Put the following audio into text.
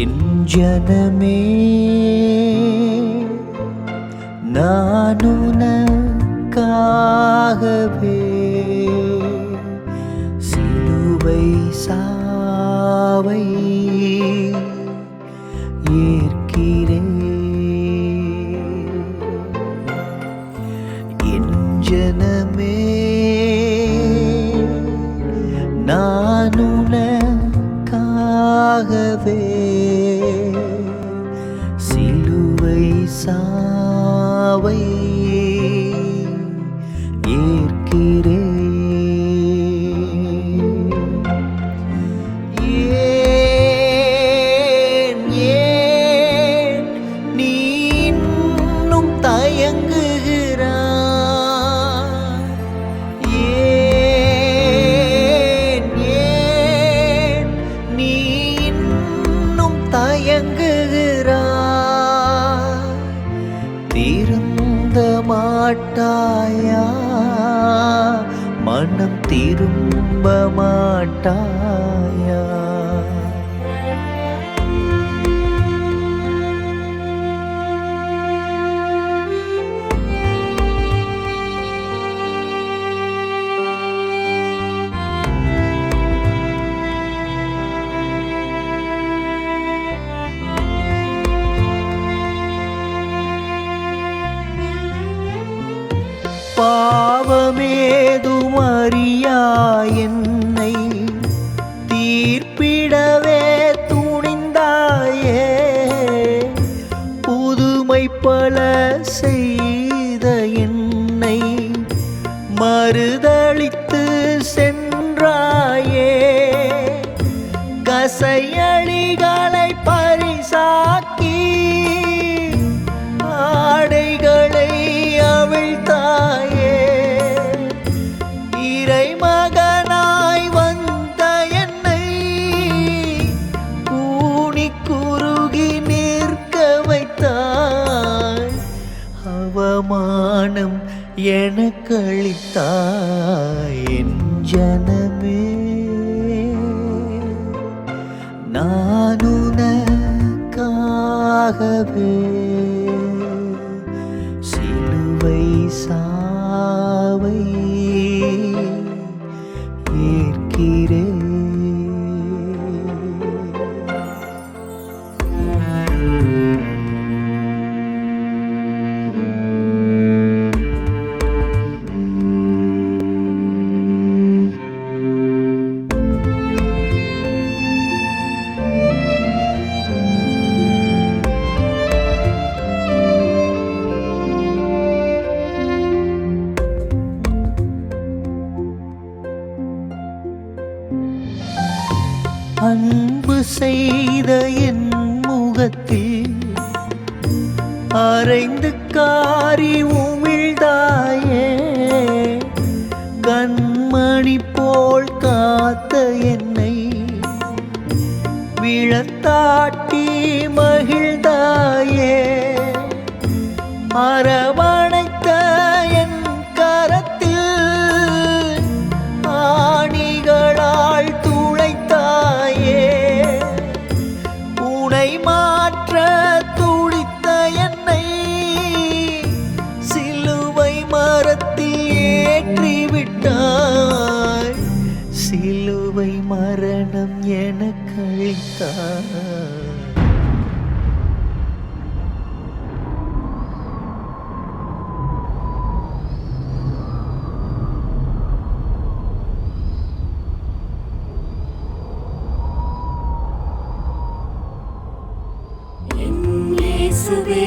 என் ஜனமே நானுனக்காகவே சிலுவை சாவை ஏற்கிறேன். என் ஜனமே நானுனக்காகவே தயங்குகிறாய் திருந்த மாட்டாயா மனம் திரும்ப மாட்டாயா அறியா என்னை. தீர்ப்பிடவே துணிந்தாயே. புதுமை பல செய்த என்னை. மறுதளித்து சென்றாயே. கசைய எனக்களித்தாயின் ஜனமே. நானுனக்காகவே சிலுவை சா அன்பு செய்த என் முகத்தில் அரைந்து காரி உமிழ்தாயே கண்மணி போல் காத்த என்னை விழத்தாட்டி மகிழ்ந்தாயே. அரவ நிலை மாற்ற துடித்த என்னை சிலுவை மரத்தில் ஏற்றிவிட்டாய். சிலுவை மரணம் எனக்கு அளித்தாய். இயேசுவே